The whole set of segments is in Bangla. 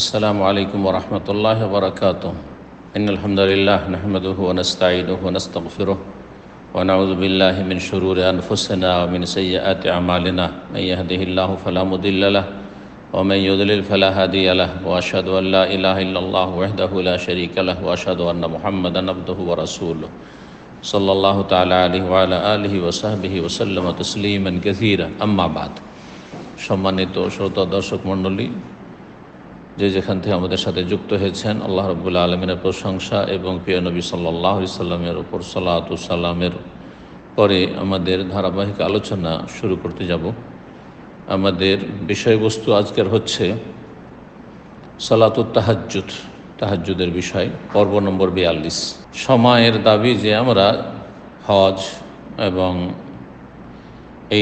السلام علیکم ورحمۃ اللہ وبرکاتہ۔ ان الحمد للہ نحمد ونستعین ونستغفر ونعوذ باللہ من شرور انفسنا ومن سیئات اعمالنا۔ من یهده اللہ فلا مضل له ومن يضلل فلا هادي له واشهد ان لا اله الا الله وحده لا شریک له واشهد ان محمدا عبده ورسوله صلی اللہ تعالی علیہ وعلى آلہ وصحبہ وسلم تسلیما كثيرا اما بعد সম্মানিত শ্রোতা দর্শক মণ্ডলী যে যেখান থেকে আমাদের সাথে যুক্ত হয়েছেন, আল্লাহ রবুল্লা আলমিনের প্রশংসা এবং প্রিয় নবী সাল্লাহ সাল্লামের ওপর সাল্লাতুসাল্লামের পরে আমাদের ধারাবাহিক আলোচনা শুরু করতে যাব। আমাদের বিষয়বস্তু আজকের হচ্ছে সালাতুত তাহাজ্জুদ, তাহাজ্জুদের বিষয়, পর্ব নম্বর বিয়াল্লিশ। সময়ের দাবি যে আমরা হজ এবং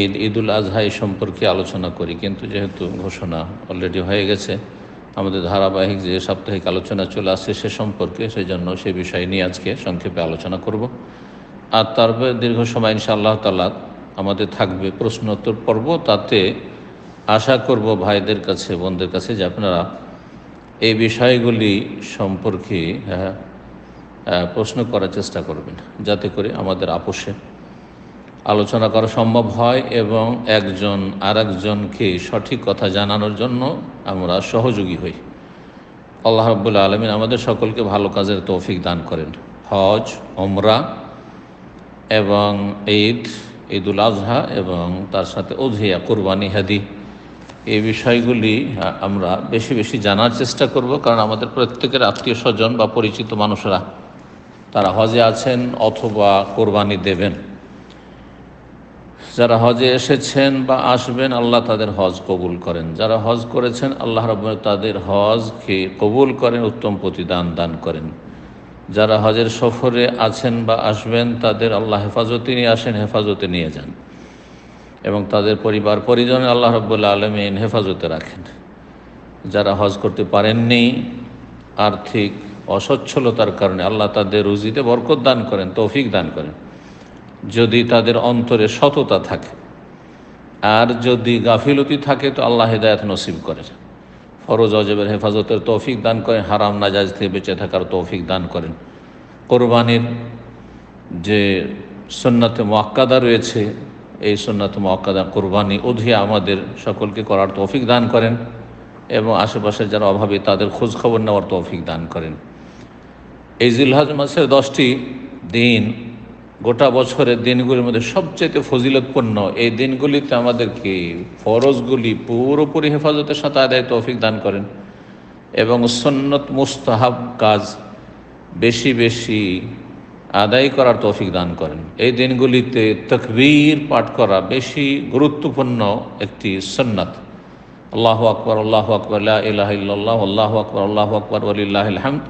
ঈদ, ঈদুল আজহা এই সম্পর্কে আলোচনা করি, কিন্তু যেহেতু ঘোষণা অলরেডি হয়ে গেছে আমাদের ধারাবাহিক যে সাপ্তাহিক আলোচনা চলে আসছে সে সম্পর্কে সেই জন্য সে বিষয় নিয়ে আজকে সংক্ষেপে আলোচনা করব। আর তারপরে দীর্ঘ সময় ইনশা আল্লাহ তালা আমাদের থাকবে প্রশ্নোত্তর পর্ব। তাতে আশা করব ভাইদের কাছে বোনদের কাছে যে আপনারা এই বিষয়গুলি সম্পর্কে হ্যাঁ, প্রশ্ন করার চেষ্টা করবেন যাতে করে আমাদের আপোষে আলোচনা করা সম্ভব হয় এবং একজন আর একজনকে সঠিক কথা জানানোর জন্য আমরা সহযোগী হই। আল্লাহ রাবুল্লা আলমিন আমাদের সকলকে ভালো কাজের তৌফিক দান করেন। হজ ওমরা এবং ঈদ, ঈদুল আজহা এবং তার সাথে অধিয়া কোরবানি, হাদি। এই বিষয়গুলি আমরা বেশি বেশি জানার চেষ্টা করব কারণ আমাদের প্রত্যেকের আত্মীয় স্বজন বা পরিচিত মানুষরা তারা হজে আছেন অথবা কোরবানি দেবেন। যারা হজে এসেছেন বা আসবেন, আল্লাহ তাদের হজ কবুল করেন। যারা হজ করেছেন, আল্লাহ রব তাদের হজকে কবুল করেন, উত্তম প্রতিদান দান করেন। যারা হজের সফরে আছেন বা আসবেন, তাদের আল্লাহ হেফাজতে নিয়ে আসেন, হেফাজতে নিয়ে যান। এবং তাদের পরিবার পরিজনে আল্লাহ রব্বুল্লা আলমিন হেফাজতে রাখেন। যারা হজ করতে পারেননি, আর্থিক অসচ্ছলতার কারণে আল্লাহ তাদের রুজিতে বরকত দান করেন, তৌফিক দান করেন। যদি তাদের অন্তরে সততা থাকে। আর যদি গাফিলতি থাকে, তো আল্লাহ হেদায়ত নসিব করেন ফরজ অজবের হেফাজতের তৌফিক দান করেন, হারাম নাজাজ থেকে বেঁচে থাকার তৌফিক দান করেন। কোরবানির যে সন্ন্যতে মোয়াক্কাদা রয়েছে, এই সন্ন্যত মোয়াক্কাদা কোরবানি অধিয়া আমাদের সকলকে করার তৌফিক দান করেন এবং আশেপাশে যারা অভাবে, তাদের খোঁজ খবর নেওয়ার তৌফিক দান করেন। এই জিলহাজ মাসের দশটি দিন গোটা বছরের দিনগুলির মধ্যে সবচেয়ে ফজিলতপূর্ণ এই দিনগুলিতে আমাদেরকে ফরজগুলি পুরোপুরি হেফাজতের সাথে আদায় তৌফিক দান করেন এবং সন্নত মুস্তাহাব কাজ বেশি বেশি আদায় করার তৌফিক দান করেন। এই দিনগুলিতে তকবীর পাঠ করা বেশি গুরুত্বপূর্ণ একটি সন্ন্যত আল্লাহ আকবর আল্লাহ আকবর ইল্লাল্লাহ, আল্লাহ আকবর আল্লাহ আকবর আলিল্লাহ হামদ।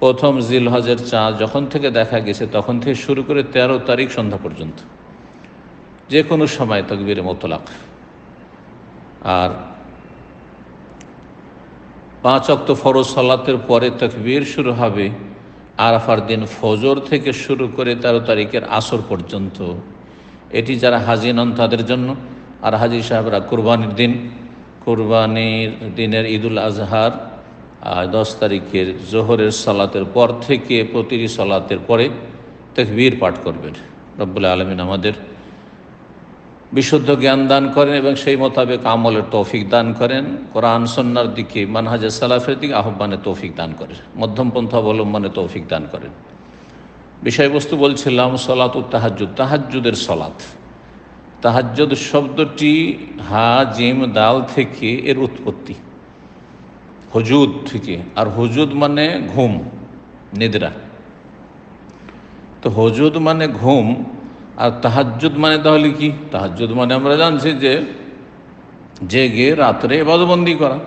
প্রথম জিল হজের চাঁদ যখন থেকে দেখা গেছে, তখন থেকে শুরু করে তেরো তারিখ সন্ধ্যা পর্যন্ত। যে কোনো সময় তকবীরে মোতলাক। আর পাঁচ অক্ত ফরজ সালাতের পরে তকবীর শুরু হবে, আরাফার দিন ফজর থেকে শুরু করে তেরো তারিখের আসর পর্যন্ত। এটি যারা হাজি নন তাদের জন্য। আর হাজি সাহেবরা কোরবানির দিন, কোরবানির দিনের ঈদুল আজহার দশ তারিখের জোহরের সালাতের পর থেকে প্রতিটি সালাতের পরে তকবীর পাঠ করবেন। রব্বুল আলমিন আমাদের বিশুদ্ধ জ্ঞান দান করেন এবং সেই মোতাবেক আমলের তৌফিক দান করেন। কোরআন সন্ন্যার দিকে, মানহাজ সালাফের দিকে আহ্বানে তৌফিক দান করেন। মধ্যমপন্থা অবলম্বনে তৌফিক দান করেন। বিষয়বস্তু বলছিলাম, সলাত ও তাহাজুদ তাহাজুদের সলাত। তাহাজ্জুদ শব্দটি হা, জিম, দাল থেকে এর উৎপত্তি। হজুদ থেকে আর হজুদ মানে ঘুম নিদ্রা। তো হজুদ মানে ঘুম আর তাহাজ্জুদ মানে তাহলে কি? তাহাজ্জুদ মানে আমরা জানছি যে জেগে রাত্রে এবাদবন্দি করা।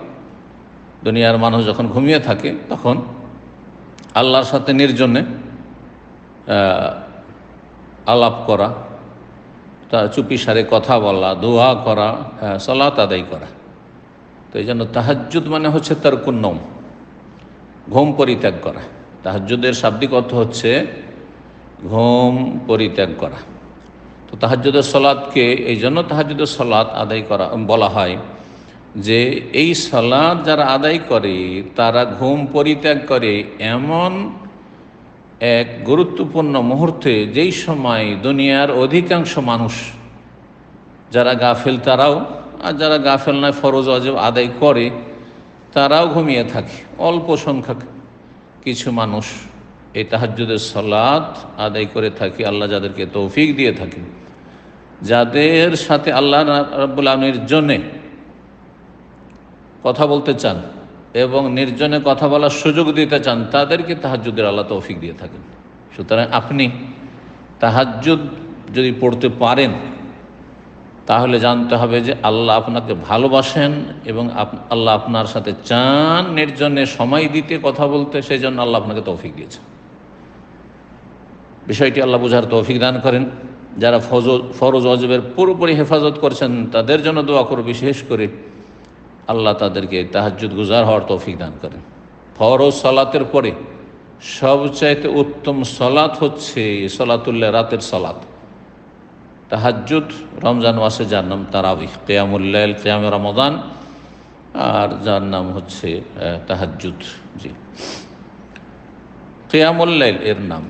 দুনিয়ার মানুষ যখন ঘুমিয়ে থাকে তখন আল্লাহর সাথে নির্জনে আলাপ করা তা চুপি সারে কথা বলা দোয়া করা হ্যাঁ, সলাত আদায় করা। তো এই জন্য তাহাজ্জুদ মানে হচ্ছে তার কুন্নম ঘুম পরিত্যাগ করা। তাহাজ্জুদের শাব্দিক অর্থ হচ্ছে ঘুম পরিত্যাগ করা। তো তাহাজ্জুদের সলাদকে, এই জন্য তাহাজ্জুদের সলাদ আদায় করা, বলা হয় যে এই সালাদ যারা আদায় করে, তারা ঘুম পরিত্যাগ করে এমন এক গুরুত্বপূর্ণ মুহূর্তে, যেই সময় দুনিয়ার অধিকাংশ মানুষ, যারা গাফেল তারাও আর যারা গাফেল নয়, ফরজ অজব আদায় করে, তারাও ঘুমিয়ে থাকে। অল্প সংখ্যক কিছু মানুষ এই তাহাজ্জুদের সলাদ আদায় করে থাকে, আল্লাহ যাদেরকে তৌফিক দিয়ে থাকেন যাদের সাথে আল্লাহ রাব্বুল আলমীর জন্যে কথা বলতে চান এবং নির্জনে কথা বলার সুযোগ দিতে চান, তাদেরকে তাহাজ্জুদের আল্লাহ তৌফিক দিয়ে থাকেন। সুতরাং আপনি তাহাজ্জুদ যদি পড়তে পারেন তাহলে জানতে হবে যে আল্লাহ আপনাকে ভালোবাসেন এবং আল্লাহ আপনার সাথে চান, নির্জনে সময় দিতে কথা বলতে সেই জন্য আল্লাহ আপনাকে তৌফিক দিয়েছেন বিষয়টি আল্লাহ বুঝার তৌফিক দান করেন। যারা ফজ, ফরজ অজবের পুরোপুরি হেফাজত করছেন, তাদের জন্য দোয়া করো বিশেষ করে আল্লাহ তাদেরকে তাহাজুদ গুজার হওয়ার তৌফিক দান করেন। ফরজ সলাতের পরে সবচাইতে উত্তম সলাৎ হচ্ছে সলাতুল্লাহ রাতের সলাত। তাহাজুদ রমজান মাসে যার নাম তারাবি কেয়ামুল্লাল কেয়াম রমদান আর যার নাম হচ্ছে তাহাজুদ জি। কেয়ামুল্লাইল এর নাম।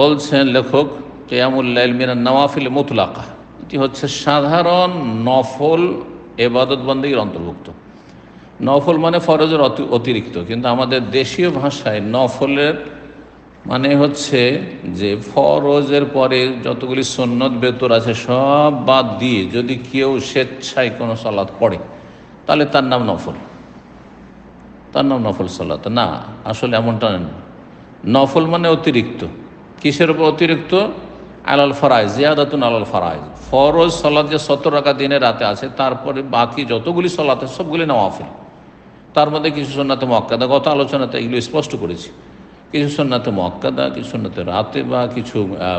বলছেন লেখক কেয়ামুল্লাইল মিনা নওয়াফিল মুতলাকা। এটি হচ্ছে সাধারণ নফল এবাদত বন্দীর অন্তর্ভুক্ত। নফল মানে ফরজের অতিরিক্ত, কিন্তু আমাদের দেশীয় ভাষায় নফলের মানে হচ্ছে যে ফরজের পরে যতগুলি সন্ন্যত বেতর আছে সব বাদ দিয়ে যদি কেউ স্বেচ্ছায় কোনো সলাৎ পড়ে, তাহলে তার নাম নফল। তার নাম নফল সলাৎ না, আসলে এমনটা নেন নফল মানে অতিরিক্ত। কিসের উপর অতিরিক্ত? আলাল ফরাইজ, জিয়াদাতুন আলাল ফরাইজ। ফরজ সলাদ যে সত্তর রাখা দিনে রাতে আছে, তারপরে বাকি যতগুলি সলাত সবগুলি নওয়াফিল। তার মধ্যে কিছু সন্ন্যাতে মক্কাদা গত আলোচনাতে এগুলো স্পষ্ট করেছি। কিছু সন্ন্যাতে মক্কাদা কিছু সন্ন্যাতে রাতে বা কিছু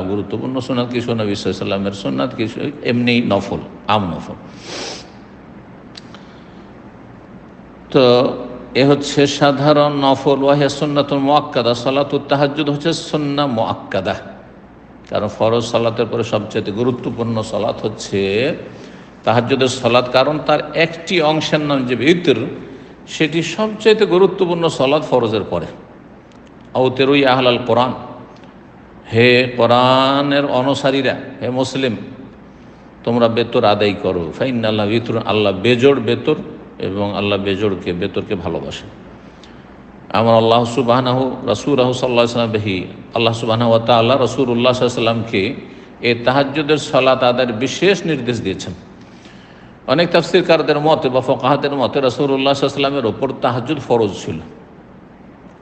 গুরুত্বপূর্ণ সোনাত কিছু নবী সাল্লামের সোনাত কিছু এমনি নফল, আম নফল। তো এ হচ্ছে সাধারণ নফল, ওয়াহিয়া সন্ন্যাতুল মোয়াক্কাদা সলাতুল তাহাজুদ হচ্ছে সন্না মোয়াক্কাদা। কারণ ফরজ সালাতের পরে সবচেয়ে গুরুত্বপূর্ণ সলাৎ হচ্ছে তাহাজুদের সলাৎ কারণ তার একটি অংশের নাম যে বিতর, সেটি সবচাইতে গুরুত্বপূর্ণ সলাৎ ফরজের পরে। আউতেরুই আহলাল কোরআন। হে কোরআনের অনুসারীরা, হে মুসলিম, তোমরা বেতর আদায় করো। ফাইন আল্লাহ বিতর আল্লাহ বেজোর বেতর এবং আল্লাহ বেজোড়কে, বেতরকে ভালোবাসে। আমার আল্লাহ সুবাহানাহ রসুরাহ সাল্লাহ সাল্লামহি আল্লাহ সুবাহ তাল্লাহ রসুর উল্লাহ সাল্লামকে এ তাহাজ্যদের সলাত আদায়ের বিশেষ নির্দেশ দিয়েছেন। অনেক তাফসিরকারদের মতে বা ফকাহাতের মতে রসুল্লাহ সাল্লামের ওপর তাহাজুদ ফরজ ছিল।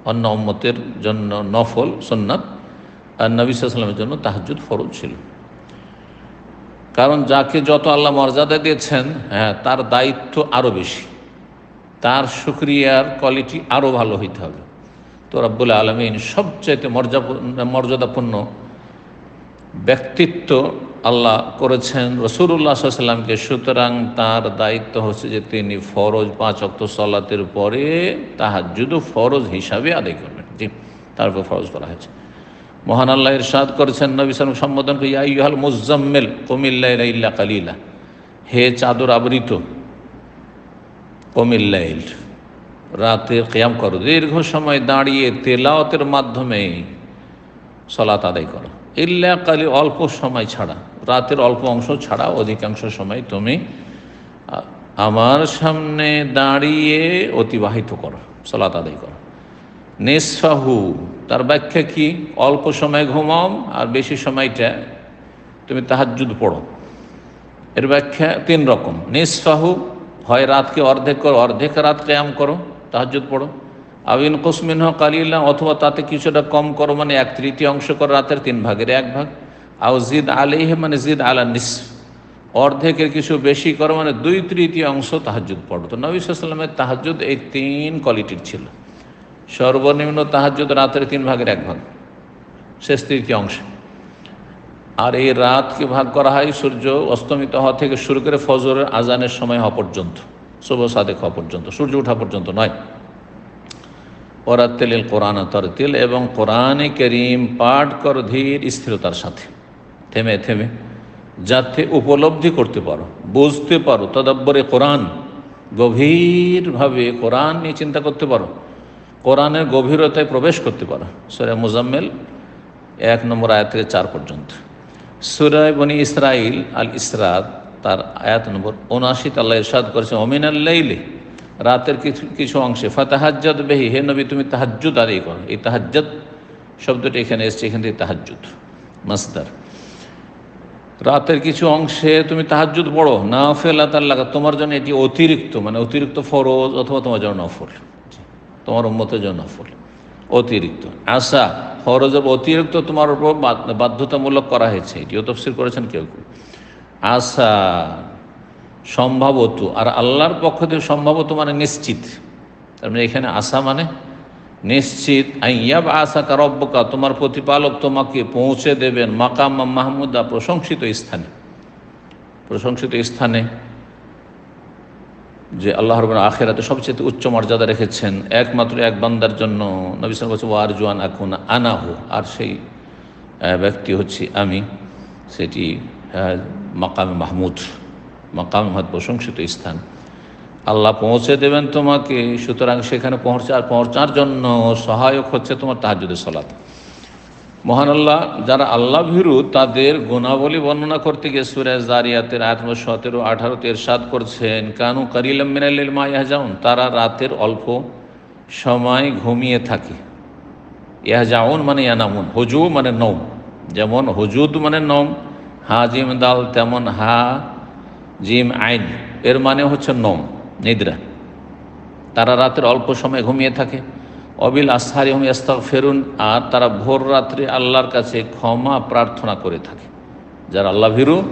অন্য উম্মতের জন্য নফল সন্ন্যাত আর নবী সাল্লামের জন্য তাহাজুদ ফরজ ছিল। কারণ যাকে যত আল্লাহ মর্যাদা দিয়েছেন হ্যাঁ তার দায়িত্ব আরও বেশি। তার সুক্রিয়ার কোয়ালিটি আরও ভালো হইতে হবে। তো রব্বুল আলমিন সবচাইতে মর্যাদা মর্যাদাপূর্ণ ব্যক্তিত্ব আল্লাহ করেছেন রসুল্লাহ সাল্লামকে সুতরাং তার দায়িত্ব হচ্ছে যে তিনি ফরজ পাঁচ অক্ত সলাতের পরে তাহাজুদু ফরজ হিসাবে আদায় করবেন। জি, তারপর ফরজ করা হয়েছে। মহান আল্লাহ ইরশাদ করেছেন, নবী সালাম সম্বোধন ইয়াইহাল মুজাম্মেল কমিল্লা কালিলা। হে চাদর আবৃত কমিল্লাইল রাতে কেয়াম করো, দীর্ঘ সময় দাঁড়িয়ে তেলাওতের মাধ্যমে সলাত আদায় করো। ইল্লা কালি, অল্প সময় ছাড়া। রাতের অল্প অংশ ছাড়া অধিকাংশ সময় তুমি আমার সামনে দাঁড়িয়ে অতিবাহিত করো, সলাত আদায় করো। নিসফাহু, তার ব্যাখ্যা কি? অল্প সময় ঘুমাও আর বেশি সময়টা তুমি তাহাজুদ পড়ো। এর ব্যাখ্যা তিন রকম। নিসফাহু, হয় রাতকে অর্ধেক করো, অর্ধেক রাত ক্যাম করো তাহাজুদ পড়ো। আবিন কুসমিন হক কালিল্লা অথবা তাতে কিছুটা কম করো মানে এক তৃতীয় অংশ করো রাতের তিন ভাগের এক ভাগ। আও জিদ আলিহে মানে জিদ আলা নিস অর্ধেকের কিছু বেশি করো মানে দুই তৃতীয় অংশ তাহাজুদ পড়ো। তো নবী সাল্লামের তাহাজুদ এই তিন কোয়ালিটির ছিল। সর্বনিম্ন তাহাজুদ রাতের তিন ভাগের এক ভাগ। শেষ তৃতীয় অংশ। আর এই রাতকে ভাগ করা হয় সূর্য অস্তমিত হওয়া থেকে শুরু করে ফজরের আজানের সময় হওয়া পর্যন্ত। শুভ, সাদেক হওয়া পর্যন্ত। সূর্য ওঠা পর্যন্ত নয়। ওরাত্তেল কোরআন, তরতিল এবং কোরআনে করিম পাঠ কর ধীর স্থিরতার সাথে। থেমে থেমে। যাতে উপলব্ধি করতে পারো, বুঝতে পারো, তদব্বরে কোরআন, গভীরভাবে কোরআন নিয়ে চিন্তা করতে পারো। কোরআনের গভীরতায় প্রবেশ করতে পারো। সুরা মুজাম্মেল, এক নম্বর আয়াত থেকে চার পর্যন্ত। সুরায় বনি ইসরাইল আল ইসরাত, তার আয়াত নম্বর উনআশিতে আল্লাহ ইরশাদ করেছে অমিন আল্লাইলে রাতের কিছু কিছু অংশে, ফাতাহাজ্জাদ বেহি হে নবী, তুমি তাহাজ্জুদ আদায় করো। এই তাহাজ্জাদ শব্দটি এখানে এসছে, এখান থেকে তাহাজ্জুদ। মাসদার। রাতের কিছু অংশে তুমি তাহাজ্জুদ পড়ো না ফেলা তার লাগা, তোমার জন্য এটি অতিরিক্ত মানে অতিরিক্ত ফরজ অথবা তোমার জন্য নফল। তোমার উন্মতের জন্য নফল। অতিরিক্ত। আশা ফরজের অতিরিক্ত তোমার উপর বাধ্যতামূলক করা হয়েছে। এটিও তফসির করেছেন কেউ কেউ। আশা সম্ভবত, আর আল্লাহর পক্ষ থেকে সম্ভবত মানে নিশ্চিত। তার মানে এখানে আশা মানে নিশ্চিত আইয়াব আশা কারব্বকা তোমার প্রতিপালক তোমাকে পৌঁছে দেবেন মাকাম মাহমুদা প্রশংসিত স্থানে। প্রশংসিত স্থানে যে আল্লাহ রবেন আখেরাতে সবচেয়ে উচ্চ মর্যাদা রেখেছেন, একমাত্র এক বান্দার জন্য নবিসাল বলছে ও আরজুয়ান এখন আনাহু আর সেই ব্যক্তি হচ্ছে আমি, সেটি মাকাম মাহমুদ। মাকাম মাহমুদ প্রশংসিত স্থান। আল্লাহ পৌঁছে দেবেন তোমাকে, সুতরাং সেখানে পৌঁছার পৌঁছার জন্য সহায়ক হচ্ছে তোমার তাহাজুদের সলাত। মহান আল্লাহ, যারা আল্লাহ ভীরু, তাদের গুণাবলী বর্ণনা করতে গিয়ে সুরেশ জারিয়াতের আত্ম সতেরো, আঠারোতে এরশাদ করছেন, কানু কারিলাম মিনাল্লিল মায়াজাউন তারা রাতের অল্প সময় ঘুমিয়ে থাকে। ইয়াজাউন মানে ইয়ানামুন হুজু মানে নৌম যেমন হুজুদ মানে নৌম হা জিম দাল তেমন হা জিম আইন, এর মানে হচ্ছে নম নিদ্রা। তারা রাতের অল্প সময় ঘুমিয়ে থাকে। অবিল আসহারি হুম ইস্তাক ফেরুন আর তারা ভোর রাত্রে আল্লাহর কাছে ক্ষমা প্রার্থনা করে থাকে। যারা আল্লাহ ভীরু,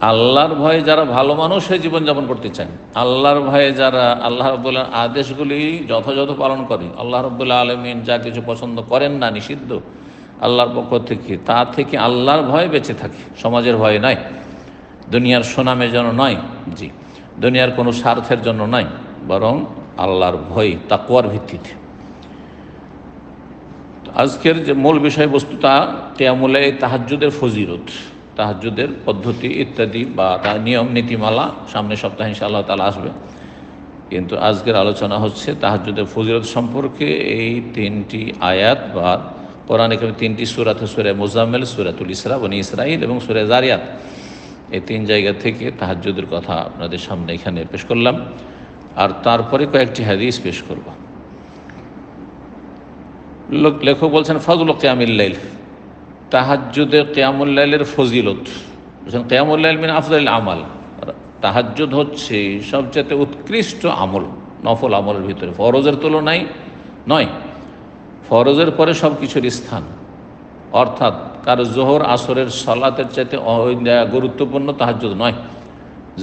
আল্লাহর ভয়ে যারা ভালো মানুষ হয়ে জীবনযাপন করতে চায়। আল্লাহর ভয়ে যারা আল্লাহ রব্বুল্লাহ আদেশগুলি যথাযথ পালন করে। আল্লাহ রব্বুল্লাহ আলমিন যা কিছু পছন্দ করেন না নিষিদ্ধ, আল্লাহর পক্ষ থেকে, তা থেকে আল্লাহর ভয়ে বেঁচে থাকে। সমাজের ভয়ে নয়, দুনিয়ার সুনামে যেন নয়। জি। দুনিয়ার কোনো স্বার্থের জন্য নয় বরং আল্লাহর ভয় তাকুয়ার ভিত্তিতে। আজকের যে মূল বিষয়বস্তু তা কেয়ামুলে তাহাজ্জুদের ফজিরত তাহাজ্জুদের পদ্ধতি ইত্যাদি বা তার নিয়ম, নীতিমালা সামনে সপ্তাহে ইনশাআল্লাহ তালা আসবে। কিন্তু আজকের আলোচনা হচ্ছে তাহাজ্জুদের ফজিরত সম্পর্কে এই তিনটি আয়াত বা কোরআন তিনটি সুরাত সুরে মোজাম্মেল, সুরাতুল ইসরা, বনি ইসরাইল এবং সুরে জারিয়াত এই তিন জায়গা থেকে তাহাজ্জুদের কথা আপনাদের সামনে এখানে পেশ করলাম। আর তারপরে কয়েকটি হাদিস পেশ করব। লোক, লেখক বলছেন ফজল কেয়ামিল্লাইল তাহাজ্জুদের কেয়ামুল্লাইলের ফজিলত। বলছেন কেয়ামুল্লাইল মিন আফজাল আমাল। তাহাজ্জুদ হচ্ছে সবচেয়ে উৎকৃষ্ট আমল, নফল আমলের ভিতরে। ফরজের তুলনায় নয়, ফরজের পরে সব কিছুর স্থান। অর্থাৎ কারও জোহর আসরের সলাতের চাইতে গুরুত্বপূর্ণ তাহাজ্জুদ নয়।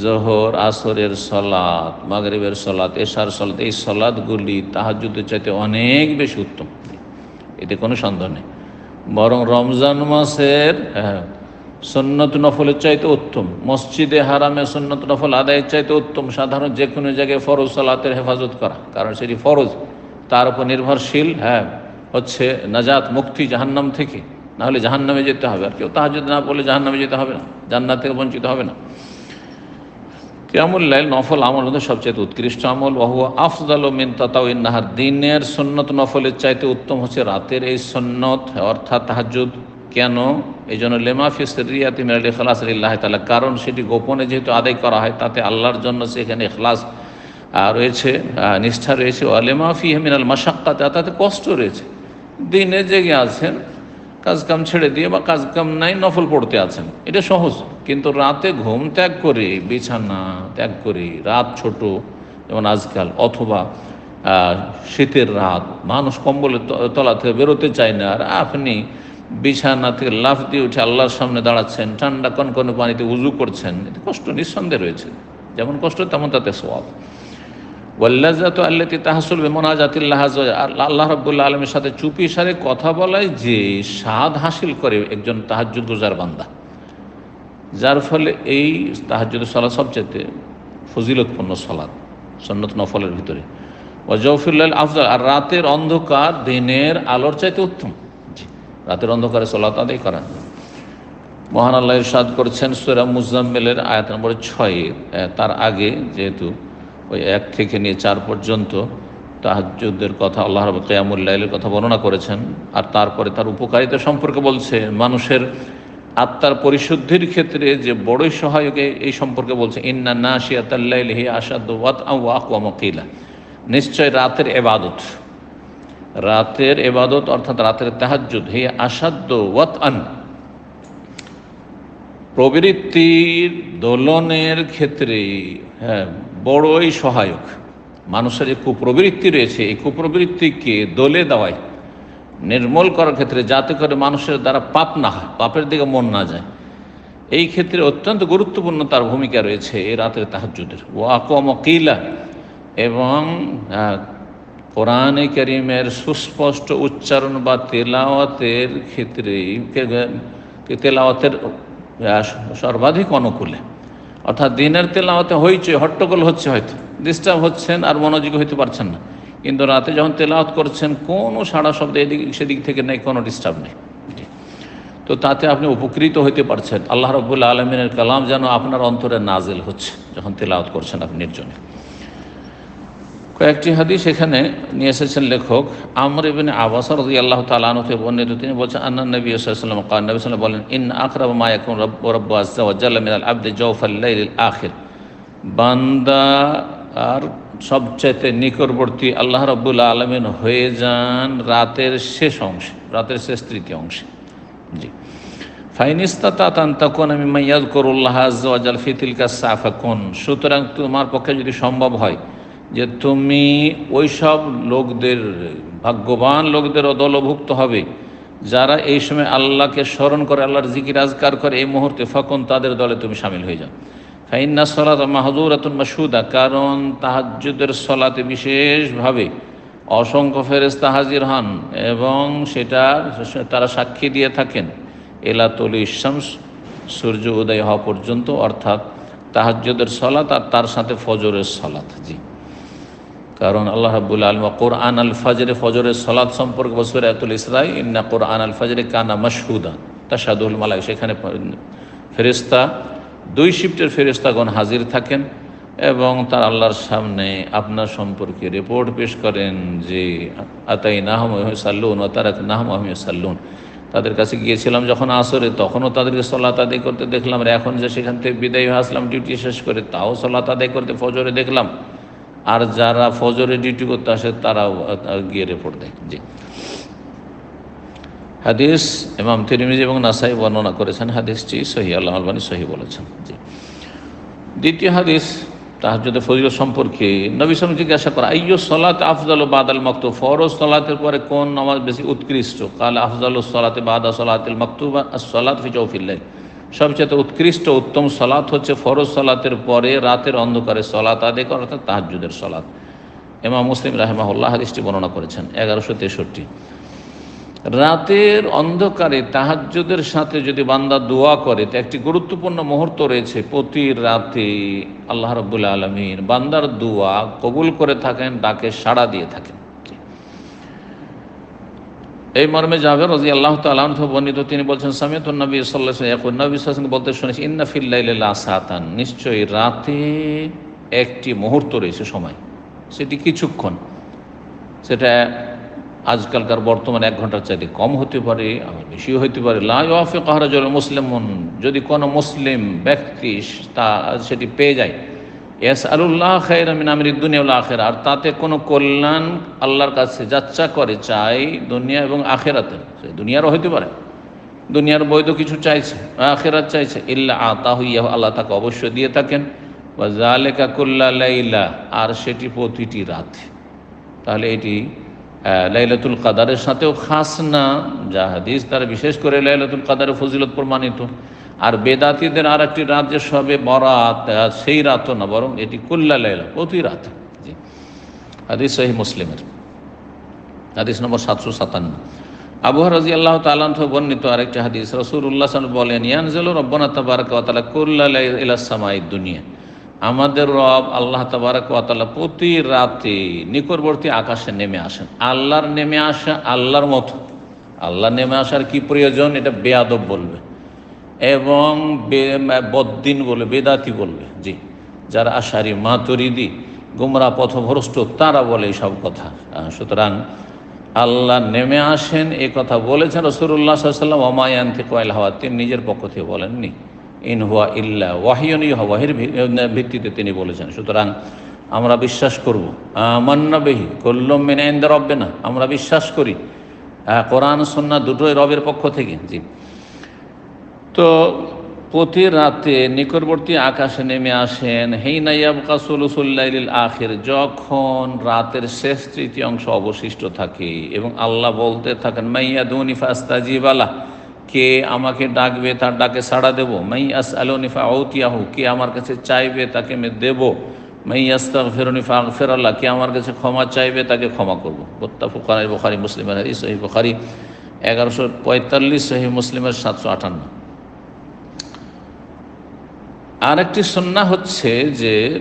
জোহর আসরের সলাত মাগরিবের সলাত এশার সলাত এই সলাদগুলি তাহাজ্জুদের চাইতে অনেক বেশি উত্তম। এতে কোনো সন্দেহ নেই। বরং রমজান মাসের হ্যাঁ, সুন্নত নফলের চাইতে উত্তম মসজিদে হারামে সুন্নত নফল আদায়ের চাইতে উত্তম সাধারণ যে কোনো জায়গায় ফরজ সালাতের হেফাজত করা। কারণ সেটি ফরজ তার উপর নির্ভরশীল হ্যাঁ হচ্ছে নাজাত মুক্তি জাহান্নাম থেকে। নাহলে জাহান্নামে যেতে হবে। আর কেউ তাহাজুদ না বলে জাহান্নামে যেতে হবে না। জান্নাত থেকে বঞ্চিত হবে না। কিয়ামুল্লাইল নফল আমল মধ্যে সবচেয়ে উৎকৃষ্ট আমল। বহু ও মিন তাতাউন নাহার দিনের সন্নত নফলের চাইতে উত্তম হচ্ছে রাতের এই সন্নত অর্থাৎ তাহাজুদ কেন? এই জন্য লেমাফি সরিয়াতি মিনাল ইখলাস আল্লাহ তালা কারণ সেটি গোপনে যেহেতু আদায় করা হয় তাতে আল্লাহর জন্য সেখানে ইখলাস আহ, রয়েছে নিষ্ঠা রয়েছে। লেমাফি মিনাল মাসাক্কাতে তাতে কষ্ট রয়েছে। দিনে জেগে আছেন কাজকাম ছেড়ে দিয়ে বা কাজকাম নাই, নফল পড়তে আছেন। এটা সহজ। কিন্তু রাতে ঘুম ত্যাগ করে, বিছানা ত্যাগ করে, রাত ছোট, যেমন আজকাল, অথবা শীতের রাত, মানুষ কম্বলের তলা থেকে বেরোতে চায় না। আর আপনি বিছানা থেকে লাফ দিয়ে উঠে আল্লাহর সামনে দাঁড়াচ্ছেন, ঠান্ডা কনকনে পানিতে উজু করছেন কষ্ট নিঃসন্দেহে রয়েছে। যেমন কষ্ট, তেমন তাতে সওয়াব। ওয়াল্লাজাত আল্লাতি তাহাসুল বেমনাজাতিল্লাহ আল্লাহ রব্বুল্লা আলমের সাথে চুপি সারে কথা বলায় যে স্বাদ হাসিল করে একজন তাহাজ্জুদ গুজার বান্দা। যার ফলে এই তাহাজ্জুদ সলাৎ সবচেয়ে ফজিলতপূর্ণ সলাদ সন্নত নফলের ভিতরে। ওয়াজফুল্লাল আফজাল, আর রাতের অন্ধকার দিনের আলোর চাইতে উত্তম। রাতের অন্ধকারে সলাৎ আদায় করা। মহান আল্লাহ ইরশাদ করছেন সুরা মুজাম্মেলের আয়াত নম্বর ছয়ে তার আগে যেহেতু ওই এক থেকে নিয়ে চার পর্যন্ত তাহাজুদের কথা আল্লাহ রব কেয়ামুল্লাইলের কথা বর্ণনা করেছেন। আর তারপরে তার উপকারিতা সম্পর্কে বলছে, মানুষের আত্মার পরিশুদ্ধির ক্ষেত্রে যে বড়ই সহায়ক এই সম্পর্কে বলছে, ইন্না না শিয়াতাল্লাহি আসাদ ওয়াকিলা নিশ্চয় রাতের এবাদত রাতের এবাদত অর্থাৎ রাতের তাহাজ্জুদ, হে আসাদ্য ওয়াত আন প্রবৃত্তির দোলনের ক্ষেত্রে হ্যাঁ বড়ই সহায়ক। মানুষের যে কুপ্রবৃত্তি রয়েছে এই কুপ্রবৃত্তিকে দলে দেওয়ায় নির্মূল করার ক্ষেত্রে যাতে করে মানুষের দ্বারা পাপ না হয় পাপের দিকে মন না যায় এই ক্ষেত্রে অত্যন্ত গুরুত্বপূর্ণ তার ভূমিকা রয়েছে এই রাতের তাহাজুদের ও আকমকিলা এবং আহ, কোরআনে করিমের সুস্পষ্ট উচ্চারণ বা তেলাওয়াতের ক্ষেত্রে তেলাওয়াতের সর্বাধিক অনুকূলে। অর্থাৎ দিনের তেলাওয়াতে হইচই, হট্টগোল হচ্ছে হয়তো ডিস্টার্ব হচ্ছেন আর মনোযোগ হইতে পারছেন না। কিন্তু রাতে যখন তেলাওয়াত করছেন, কোনো সাড়া শব্দ এদিক, সেদিক থেকে নেই, কোনো ডিস্টার্ব নেই। তো তাতে আপনি উপকৃত হইতে পারছেন। আল্লাহ রব্বুল্লা আলমিনের কালাম যেন আপনার অন্তরে নাজেল হচ্ছে, যখন তেলাওয়াত করছেন আপনি নির্জনে। কয়েকটি হাদিস এখানে নিয়ে এসেছেন লেখক। আমর ইবিন আবাস রাজি আল্লাহ তালানুতে বর্ণিত, তিনি বলছেন, আন্না নবী সাল্লাম কান নবী সাল্লাম বলেন ইন আকরাব মা ইয়াকুন রব্ব, রব্বু আজ্জা ওয়া জাল্লা মিনাল আবদি জাওফাল আখির। বান্দা আর সবচাইতে নিকটবর্তী আল্লাহ রব্বুল আলমিন হয়ে যান রাতের শেষ অংশে, রাতের শেষ তৃতীয় অংশে। জি। ফাইনিস্তাতা তান তখন আমি মাইয়াদ করুল্লাহ আজাল ফিতিলকা সাফাকুন। সুতরাং তোমার পক্ষে যদি সম্ভব হয় যে তুমি ওই সব লোকদের, ভাগ্যবান লোকদের দলভুক্ত হবে, যারা এই সময় আল্লাহকে স্মরণ করে, আল্লাহর জিকির আজকার করে, এই মুহূর্তে ফকন তাদের দলে তুমি সামিল হয়ে যাও। ফাইন্না সলাত মাহদুরাতুন মাসুদা কারণ তাহাজ্জুদের সলাতে বিশেষভাবে অসংখ্য ফেরেস্তা হাজির হন এবং সেটা তারা সাক্ষী দিয়ে থাকেন। এলাতুল ইসামস সূর্য উদয় হওয়া পর্যন্ত, অর্থাৎ তাহাজ্জুদের সলাত আর তার সাথে ফজরের সলাত। জি। কারণ আল্লাহ রাবুল আলম কোরআন আল ফাজরে ফজরের সলাদ সম্পর্কে বসুর এতুল ইসরাই ইন্না কোরআন আল ফাজরে কানা মাসহুদা তাসাদুল মালাক সেখানে ফেরিস্তা দুই শিফটের ফেরিস্তাগণ হাজির থাকেন এবং তার আল্লাহর সামনে আপনার সম্পর্কে রিপোর্ট পেশ করেন যে আতাই নাহম সাল্লুন ও তারাক নাহম সাল্লুন তাদের কাছে গিয়েছিলাম যখন আসরে, তখনও তাদেরকে সলাত আদায় করতে দেখলাম। আর এখন যে সেখান থেকে বিদায় হয়ে আসলাম, ডিউটি শেষ করে তাও সলাত আদায় করতে ফজরে দেখলাম। আর যারা ফজরে ডিউটি করতে আসে, তারাও গিয়ে রিপোর্ট দেয়। জি। হাদিস ইমাম তিরমিজি এবং নাসাই বর্ণনা করেছেন। হাদিসটি সহি, আল্লাহ আলবানী সহি বলেছেন। জি। দ্বিতীয় হাদিস তাহাজুদের ফজিলত সম্পর্কে নবী সালাম জিজ্ঞাসা করা আইয়ো সলাত আফজাল বাদাল মক্তু ফরজ সলাতের পরে কোন নামাজ বেশি উৎকৃষ্ট? কাল আফজাল সলাতে বাদা সলাতিল মকতুবা সলাত ফি চৌফিল্লাই সবচেয়ে উৎকৃষ্ট উত্তম সলাত হচ্ছে ফরজ সলাতের পরে রাতের অন্ধকারে সলাত আদে করা, অর্থাৎ তাহাজুদের সলাত এমা মুসলিম রাহেমাহুল্লাহ হাদিসটি বর্ণনা করেছেন, এগারোশো তেষট্টি। রাতের অন্ধকারে তাহাজ্জুদের সাথে যদি বান্দা দোয়া করে, তো একটি গুরুত্বপূর্ণ মুহূর্ত রয়েছে প্রতি রাতে আল্লাহ রব্বুল আলমিন বান্দার দোয়া কবুল করে থাকেন, ডাকে সাড়া দিয়ে থাকেন। এই মর্মে যাবে রাজি আল্লাহ তালাহ বর্ণিত, তিনি বলছেন সামিয়ত নবী সাল্লাহ বলতে শুনেছি, ইন্না সাতান নিশ্চয়ই রাতে একটি মুহূর্ত রয়েছে সময়। সেটি কিছুক্ষণ। সেটা আজকালকার বর্তমানে এক ঘণ্টার চাইতে কম হতে পারে, আবার বেশিও হতে পারে। লাফে কাহারাজল মুসলিম যদি কোনো মুসলিম ব্যক্তি তা, সেটি পেয়ে যায় এস আলুল্লাহ খের আমিন আমির দুনিয়া আখের আর তাতে কোনো কল্যাণ আল্লাহর কাছে যাচ্চা করে চাই দুনিয়া এবং আখেরাতে। সে দুনিয়ারও হইতে পারে। দুনিয়ার বৈধ কিছু চাইছে, আখেরাত চাইছে। ইল্লা আতা হইয়া আল্লাহ তাকে অবশ্যই দিয়ে থাকেন। বা জালেকা কুল্লা লাইলা, আর সেটি প্রতিটি রাতে। তাহলে এটি লাইলাতুল কাদারের সাথেও খাস না। যা হাদিস তারা বিশেষ করে লাইলাতুল কাদারের ফজিলত প্রমাণিত। আর বেদাতিদের আর একটি রাত যে সবে বরাত সেই রাতও না, বরং এটি কুল্লা লাইলা, প্রতি রাত। জি। হাদিস সহি মুসলিমের। হাদিস নম্বর সাতশো সাতান্ন। আবু রাজি আল্লাহ তালান বর্ণিত আরেকটি হাদিস রসুল্লাহ বলেন, ইয়ানজেল রব্বানা তাবারক ওয়াতালা কুল্লা ইলা সামাই দুনিয়া। আমাদের রব আল্লাহ তাবারক ওয়াতালা প্রতি রাতে নিকটবর্তী আকাশে নেমে আসেন। আল্লাহর নেমে আসা আল্লাহর মতো। আল্লাহ নেমে আসার কি প্রয়োজন? এটা বেয়াদব বলবে। এবং বদ্দিন বলবে, বেদাতি বলবে, জি। যারা আশারি মাতরিদি, গুমরা পথভ্রষ্ট, তারা বলে এইসব কথা। সুতরাং আল্লাহ নেমে আসেন, এ কথা বলেছেন রসুল্লাহ সাল্লাম অমায়ান থেকে কয়েল হাওয়া তিনি নিজের পক্ষ থেকে বলেননি। ইন হুয়া ইল্লা ওয়াহিয়নি ওয়াহির ভিত্তিতে তিনি বলেছেন। সুতরাং আমরা বিশ্বাস করব। মান্নাবেহি কল্লম মেনে ইন্দা রব্বে না আমরা বিশ্বাস করি। কোরআন সন্না দুটোই রবের পক্ষ থেকে, জি। তো প্রতি রাতে নিকটবর্তী আকাশে নেমে আসেন হেই নাইয়াবকা সুলুসুল্লাইল আখের যখন রাতের শেষ তৃতীয় অংশ অবশিষ্ট থাকে এবং আল্লাহ বলতে থাকেন মাইয়া দুনিফা আস্তাজিবালা কে আমাকে ডাকবে তার ডাকে সাড়া দেবো। মাই আস আলোনিফা ঔতিয়াহু কে আমার কাছে চাইবে তাকে আমি দেবো। মাই আস্তাক ফেরনিফা ফেরাল্লাহ কে আমার কাছে ক্ষমা চাইবে তাকে ক্ষমা করব। বোত্তাফুকারি বোখারি মুসলিমের হাদিস সহি বোখারি, এগারোশো পঁয়তাল্লিশ সহি মুসলিমের সাতশো আটান্ন। আরেকটি সন্না হচ্ছে যে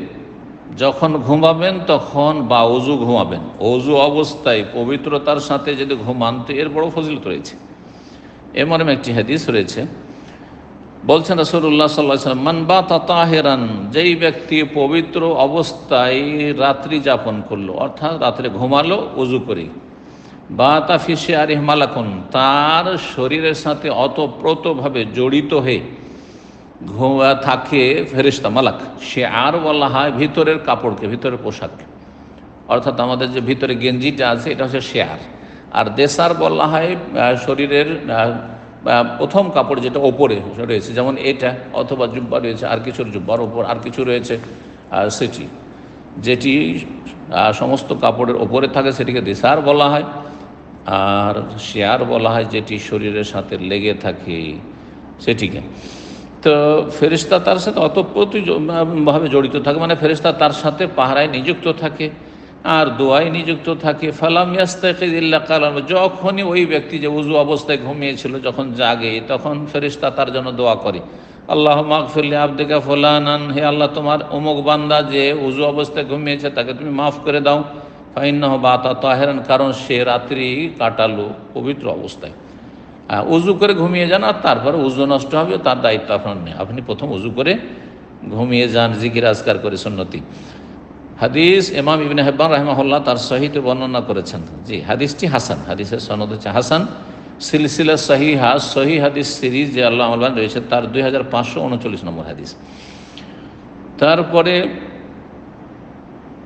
যখন ঘুমাবেন তখন বা অজু ঘুমাবেন, অজু অবস্থায় পবিত্রতার সাথে যদি ঘুমান তো এর বড় ফজিলত রয়েছে। এমন একটি হাদিস রয়েছে। বলছেন রসুল্লাহ সাল্লাহ সাল্লাম মান বা তাহেরান, যেই ব্যক্তি পবিত্র অবস্থায় রাত্রি যাপন করল, অর্থাৎ রাত্রে ঘুমালো, অজু করে বা তা ফিসে আর মালাকুন, তার শরীরের সাথে অতপ্রতভাবে জড়িত হয়ে ঘুমা থাকে ফেরিস্তা মালাক। সে আর বলা হয় ভিতরের কাপড়কে, ভিতরের পোশাককে। অর্থাৎ আমাদের যে ভিতরে গেঞ্জিটা আছে, এটা হচ্ছে শেয়ার। আর দেশার বলা হয় শরীরের প্রথম কাপড় যেটা ওপরে রয়েছে, যেমন এটা, অথবা জুব্বা রয়েছে, আর কিছুর জুব্বার ওপর, আর কিছু রয়েছে সেটি। যেটি সমস্ত কাপড়ের ওপরে থাকে, সেটিকে দেশার বলা হয়। আর শেয়ার বলা হয় যেটি শরীরের সাথে লেগে থাকে, সেটিকে। তো ফেরিস্তা তার সাথে অতপ্রতি ভাবে জড়িত থাকে মানে ফেরিস্তা তার সাথে পাহারায় নিযুক্ত থাকে আর দোয়ায় নিযুক্ত থাকে। ফালাম ইয়াস্তাকিল্লা কালাম, যখনই ওই ব্যক্তি যে উজু অবস্থায় ঘুমিয়েছিল, যখন জাগে, তখন ফেরিস্তা তার জন্য দোয়া করে। আল্লাহ মাগফিল্লি আবদিকা ফলানান, হে আল্লাহ তোমার অমুক বান্দা যে উজু অবস্থায় ঘুমিয়েছে, তাকে তুমি মাফ করে দাও। ফাইন্নাহ বাতা তাহেরান, কারণ সে রাত্রি কাটালো পবিত্র অবস্থায়। উজু করে ঘুমিয়ে যান আর তারপরে উজু নষ্ট হবে তার দায়িত্ব আপনার নেই। আপনি প্রথম উজু করে ঘুমিয়ে যান, জিকির আজকার করে সুন্নতি। হাদিস ইমাম ইবিন হেব্বান রহমাহুল্লাহ তার সহিত বর্ণনা করেছেন। জি, হাদিসটি হাসান, হাদিসের সনদ হচ্ছে হাসান। সিলসিলা সহিহা সহি হাদিস সিরিজ যে আল্লাহ রয়েছে তার দুই হাজার পাঁচশো উনচল্লিশ নম্বর হাদিস। তারপরে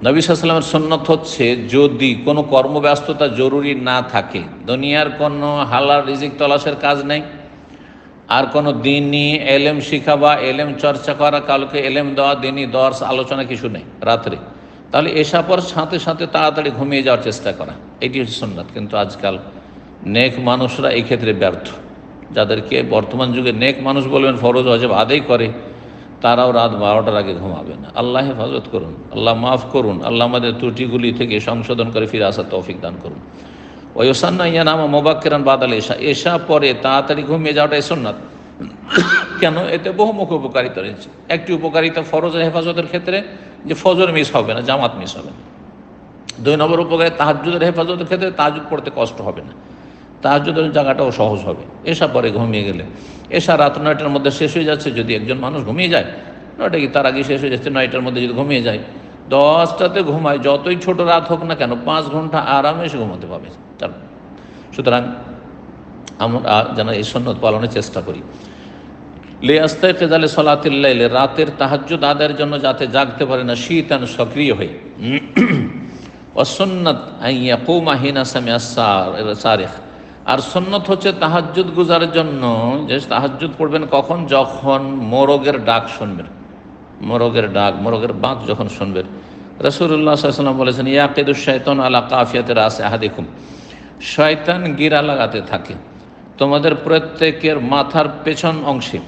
নবী সাল্লামের সন্ন্যত হচ্ছে, যদি কোনো কর্মব্যস্ততা জরুরি না থাকে, দুনিয়ার কোনো হালাল রিজিক তলাশের কাজ নেই, আর কোনো দিনই এলেম শিখা বা এলেম চর্চা করা কালকে এলেম দেওয়া দিনই দর্শ, আলোচনা কিছু নেই, রাত্রে। তাহলে এসা পর সাথে সাথে তাড়াতাড়ি ঘুমিয়ে যাওয়ার চেষ্টা করা, এটি হচ্ছে সন্ন্যত কিন্তু আজকাল নেক মানুষরা এই ক্ষেত্রে ব্যর্থ। যাদেরকে বর্তমান যুগে নেক মানুষ বলবেন, ফরজ অজেব আদেই করে তারাও রাত বারোটার আগে ঘুমাবে না। আল্লাহ হেফাজত করুন, আল্লাহ মাফ করুন, আল্লাহ আমাদের ত্রুটিগুলি থেকে সংশোধন করে ফিরে আসার তৌফিক দান করুন। ওয়সান্না ইয়া নামা মোবাক্কেরান বাদাল এশা এশা পরে তাড়াতাড়ি ঘুমিয়ে যাওয়াটাই সোননাথ কেন? এতে বহুমুখ উপকারিতা রয়েছে। একটি উপকারিতা ফরজ হেফাজতের ক্ষেত্রে, যে ফজর মিস হবে না, জামাত মিস হবে না। দুই নম্বর উপকারে তাহাজুদের হেফাজতের ক্ষেত্রে তাহাজুদ পড়তে কষ্ট হবে না। তাহাজুদের জায়গাটাও সহজ হবে। এসা পরে ঘুমিয়ে গেলে। এসা রাত নয়টার মধ্যে শেষ হয়ে যাচ্ছে, যদি একজন মানুষ ঘুমিয়ে যায়। নয়টা কি তার আগে শেষ হয়ে যাচ্ছে? নয়টার মধ্যে যদি ঘুমিয়ে যায়, দশটাতে ঘুমায়, যতই ছোট রাত হোক না কেন, পাঁচ ঘণ্টা আরামে সে ঘুমাতে পাবে তার সুতরাং আমরা যেন এই সন্ন্যত পালনের চেষ্টা করি। লে আস্তায় কেজালে সলাতিল্লাইলে রাতের তাহাজ্জুদ আদায়ের জন্য যাতে জাগতে পারে না, শীতান সক্রিয় হয়ে। অসন্নত আইয়া কৌমাহিনা সামে সারেখ। আর সন্ন্যত হচ্ছে তাহাজ্জুদ গুজারের জন্য, যে তাহাজ্জুদ পড়বেন কখন? যখন মোরগের ডাক শুনবেন। মোরগের ডাক, মোরগের বাঁক যখন শুনবেন। রসুল্লাহ সাল্লাম বলেছেন ইয়াকিদুস শৈতন আলা কাফিয়াতের আসে আহাদিকুম। শয়তান গিরা লাগাতে থাকে। তোমাদের প্রত্যেকের মাথার পেছন অংশে।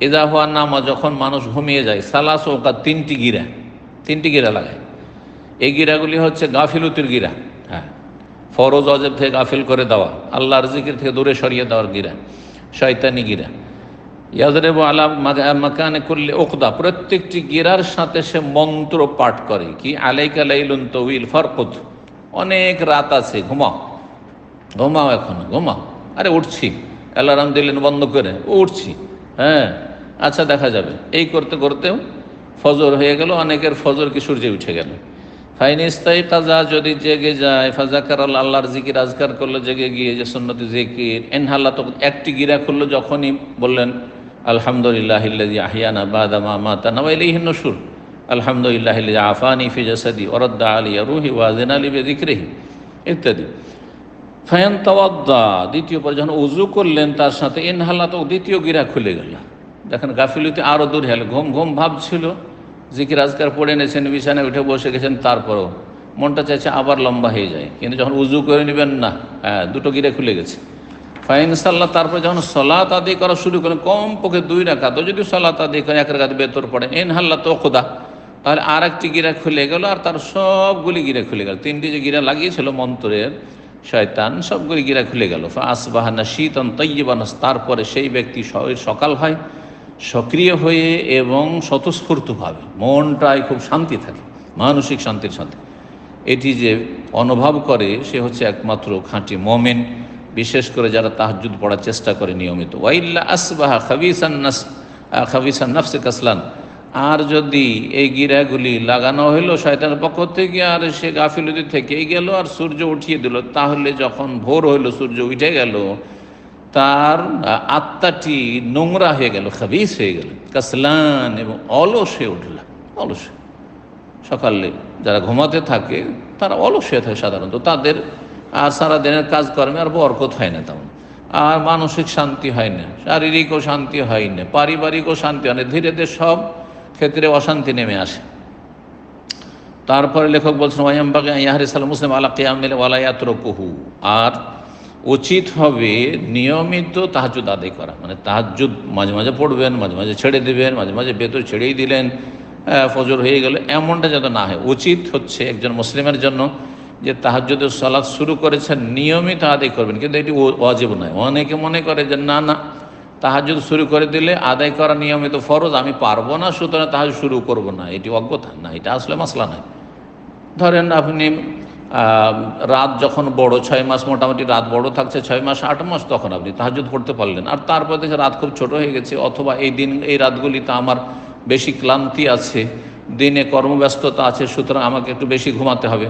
এদা হওয়া নামা যখন মানুষ ঘুমিয়ে যায়, সালাস ওকা তিনটি গিরা তিনটি গিরা লাগায়। এই গিরাগুলি হচ্ছে গাফিলুতির গিরা। ফরজ, অজেব থেকে গাফিল করে দেওয়া, আল্লাহর জিকির থেকে দূরে সরিয়ে দেওয়ার গিরা, শয়তানি গিরা। ইয়াজরেব আলা মাকানে করলে ওকদা প্রত্যেকটি গিরার সাথে সে মন্ত্র পাঠ করে। কি? আলাইকা লাইলুন তউইল ফরকুত অনেক রাত আছে, ঘুমাও। ঘুমাও এখন, ঘুমাও। আরে উঠছি। অ্যালার্ম দিলেন বন্ধ করে, উঠছি। হ্যাঁ আচ্ছা দেখা যাবে। এই করতে করতেও ফজর হয়ে গেল, অনেকের ফজর কি সূর্যে উঠে গেল। ফাইন ইস্তাই কাজা যদি জেগে যায় ফাজাকার আল্লাহর জিকির আজকার করল, জেগে গিয়ে যে সন্ন্যতি জিকির। এনহাল্লা তো একটি গিরা খুললো যখনই বললেন আলহামদুলিল্লাহ আহিয়ানা বাদামা মাতা নওয়াইলিহিন নসুর। আলহামদুলিল্লাহ আফানি ফি জাসাদি ওরদ্দা আলী রুহি ওয়াজেন আলী বেদিক্রেহি ইত্যাদি। ফায়ান তাওয়াদ্দা, দ্বিতীয় পর যখন উজু করলেন তার সাথে, এনহাল্লা তো দ্বিতীয় গিরা খুলে গেল। দেখেন গাফিলতি আরও দূর হল ঘুম ঘুম ভাব ছিল। জিকির আজকার পড়ে এনেছেন বিছানায় উঠে বসে গেছেন, তারপরও মনটা চাইছে আবার লম্বা হয়ে যায়। কিন্তু যখন উজু করে নেবেন, না হ্যাঁ দুটো গিরে খুলে গেছে। ফাইন সাল্লাহ তারপরে যখন সলাত আদি করা শুরু করেন কম পক্ষে দুই রাখাত যদি সলাত আদি করে এক রাখাত বেতর পড়ে। এন হাল্লা তো খোদা। তাহলে আর একটি গিরা খুলে গেল, আর তার সবগুলি গিরা খুলে গেল। তিনটি যে গিরা লাগিয়েছিল মন্ত্রের, শয়তান, সবগুলি গিরা খুলে গেল। আসবাহানা শীতন তৈবানাস তারপরে সেই ব্যক্তি সকাল হয় সক্রিয় হয়ে এবং স্বতঃস্ফূর্তভাবে মনটায় খুব শান্তি থাকে, মানসিক শান্তির সাথে এটি যে অনুভব করে, সে হচ্ছে একমাত্র খাঁটি মোমেন, বিশেষ করে যারা তাহাজুদ পড়ার চেষ্টা করে নিয়মিত। ওয়াইল্লা আসবাহা খাবিসান নাস খাবিসান নাফসে কাসলান। আর যদি এই গিরাগুলি লাগানো হইল শয়তানের পক্ষ থেকে, আর সে গাফিলতি থেকেই গেল, আর সূর্য উঠিয়ে দিল, তাহলে যখন ভোর হইল, সূর্য উঠে গেল তার আত্মাটি নোংরা হয়ে গেল, খাবিস হয়ে গেল। কাসলান এবং অলস হয়ে উঠল, অলস। সকালে যারা ঘুমাতে থাকে, তারা অলস হয়ে থাকে সাধারণত। তাদের আর সারা দিনের কাজকর্মে আর বরকত হয় না তেমন। আর মানসিক শান্তি হয় না, শারীরিকও শান্তি হয় না, পারিবারিকও শান্তি হয় না। ধীরে ধীরে সব ক্ষেত্রে অশান্তি নেমে আসে। তারপরে লেখক বলছেন ওয়াইম্বাগে ইয়াহারি সাল মুসলিম আলা কিয়ামিল ওয়ালায়াত্র কুহু আর উচিত হবে নিয়মিত তাহাজুদ আদায় করা। মানে তাহাজুদ মাঝে মাঝে পড়বেন, মাঝে মাঝে ছেড়ে দেবেন, মাঝে মাঝে বেতর ছেড়েই দিলেন ফজর হয়ে গেল, এমনটা যাতে না হয়। উচিত হচ্ছে একজন মুসলিমের জন্য যে তাহাজুদের সালাদ শুরু করেছেন, নিয়মিত আদায় করবেন। কিন্তু এটি অজীব নয়। অনেকে মনে করে যে না না তাহাজুদ শুরু করে দিলে আদায় করা নিয়মিত ফরজ, আমি পারব না, সুতরাং তাহাজ শুরু করব না। এটি অজ্ঞতা না, এটা আসলে মশলা নয়। ধরেন আপনি রাত যখন বড়, ছয় মাস মোটামুটি রাত বড় থাকছে, ছয় মাস, আট মাস তখন আপনি তাহাজুদ পড়তে পারলেন। আর তারপর দেখে রাত খুব ছোট হয়ে গেছে, অথবা এই দিন, এই রাতগুলিতে আমার বেশি ক্লান্তি আছে, দিনে কর্মব্যস্ততা আছে, সুতরাং আমাকে একটু বেশি ঘুমাতে হবে।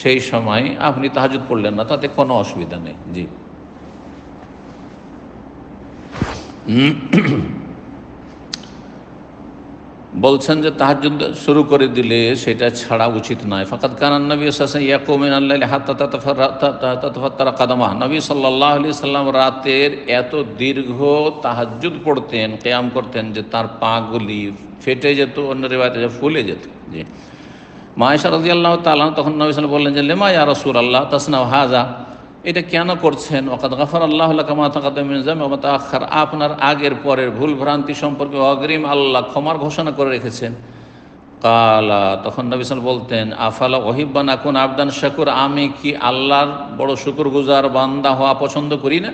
সেই সময় আপনি তাহাজুদ পড়লেন না, তাতে কোনো অসুবিধা নেই। জি। বলছেন যে তাহাজুদ শুরু করে দিলে সেটা ছাড়া উচিত নয়। ফাকাত কানান নবী ইয়াকুমিন আল্লাহ হাত্তা তারা কাদামা নবী সাল্লাহ আলি সাল্লাম রাতের এত দীর্ঘ তাহাজুদ পড়তেন কেয়াম করতেন যে তার পাগুলি ফেটে যেত, অন্য রেবাতে ফুলে যেত। জি। মায়েশা রাজি আল্লাহ তখন নবী সাল্লাম বললেন যে, লেমা ইয়া রসুল আল্লাহ তাসনা হাজা এটা কেন করছেন? ওকাদ গাফার আল্লাহ আখার আপনার আগের পরের ভুল ভ্রান্তি সম্পর্কে অগ্রিম আল্লাহ ক্ষমার ঘোষণা করে রেখেছেন। কালা, তখন নবিসাল বলতেন, আফালা ওহিব্বান এখন আবদান শাকুর? আমি কি আল্লাহর বড় শুকুর গুজার বান্দা হওয়া পছন্দ করি না?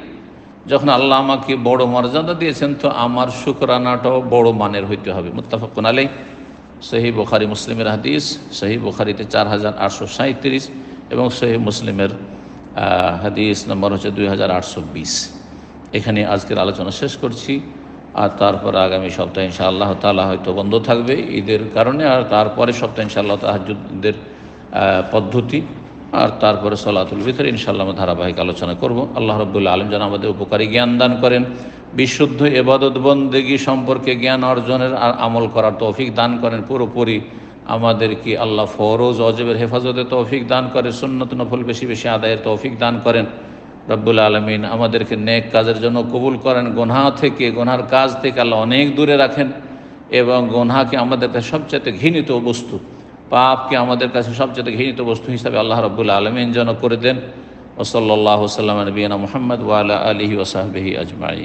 যখন আল্লাহ আমাকে বড় মর্যাদা দিয়েছেন, তো আমার শুকরানাটাও বড় মানের হইতে হবে। মুত্তাফাকুন আলাই সহি বুখারি মুসলিমের হাদিস সহি বুখারিতে চার হাজার আটশো সাঁত্রিশ এবং সহি মুসলিমের হাদিস নম্বর হচ্ছে দুই হাজার আটশো বিশ এখানে আজকের আলোচনা শেষ করছি। আর তারপর আগামী সপ্তাহে ইনশাআল্লাহ তালা হয়তো বন্ধ থাকবে ঈদের কারণে। আর তারপরে সপ্তাহে ইনশাআল্লাহ তাহাজুদের পদ্ধতি। আর তারপরে সলাতুল ভিতরে ইনশাআল্লাহ ধারাবাহিক আলোচনা করব। আল্লাহ রব্বুল্লা আলম যেন আমাদের উপকারী জ্ঞান দান করেন। বিশুদ্ধ এবাদত বন্দেগী সম্পর্কে জ্ঞান অর্জনের আর আমল করার তৌফিক দান করেন। পুরোপুরি আমাদেরকে আল্লাহ ফরোজ অজবের হেফাজতে তৌফিক দান করে, সুন্নত নফল বেশি বেশি আদায়ের তৌফিক দান করেন। রব্বুল আলমিন আমাদেরকে নেক কাজের জন্য কবুল করেন। গোনহা থেকে, গোনহার কাজ থেকে আল্লাহ অনেক দূরে রাখেন এবং গোনহাকে আমাদের কাছে সবচেয়ে ঘৃণিত বস্তু, পাপকে আমাদের কাছে সবচেয়ে ঘৃণিত বস্তু হিসাবে আল্লাহ রব্বুল আলমিন যেন করে দেন। ওসল্লাহ সাল্লাম, নবীনা মোহাম্মদ ওয়ালা আলহি ওসাহবিহি আজমাই